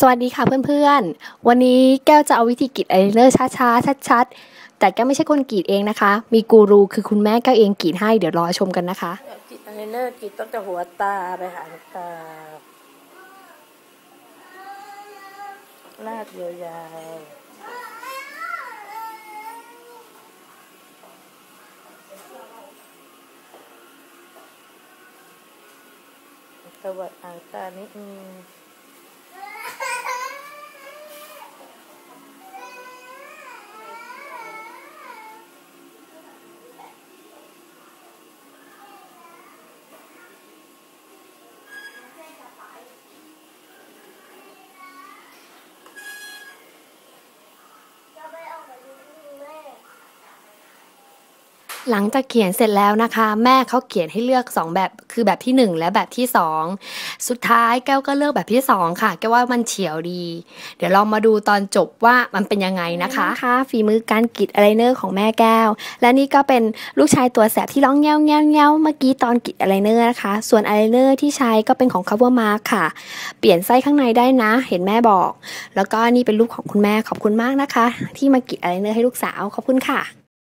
สวัสดีค่ะเพื่อนๆ วันนี้แก้วจะเอาวิธีกรีดอายไลเนอร์ช้าๆ ชัดๆ แต่แก้วไม่ใช่คนกรีดเองนะคะ มีกูรูคือคุณแม่แก้วเองกรีดให้เดี๋ยวรอชมกันนะคะกรีดอายไลเนอร์กรีดตั้งแต่หัวตาไปหางตาลาดยาวๆตวัดหางตานิดนึง หลังจากเขียนเสร็จแล้วนะคะ แม่เขาเขียนให้เลือก 2 แบบคือแบบที่ 1 และแบบที่ 2 สุดท้ายแก้วก็เลือกแบบที่ 2 ค่ะ แก้วว่ามันเฉียวดี เดี๋ยวเรามาดูตอนจบว่ามันเป็นยังไงนะคะค่ะฝีมือการกรีดอายไลเนอร์ของแม่แก้ว และนี่ก็เป็นลูกชายตัวแสบที่ร้องแง้วแง้วแง้วเมื่อกี้ตอนกรีดอายไลเนอร์นะคะ ส่วนอายไลเนอร์ที่ใช้ก็เป็นของ Cover Mark ค่ะ เปลี่ยนไส้ข้างในได้นะ เห็นแม่บอก แล้วก็นี่เป็นรูปของคุณแม่ขอบคุณมากนะคะ ที่มากรีดอายไลเนอร์ให้ลูกสาวขอบคุณค่ะ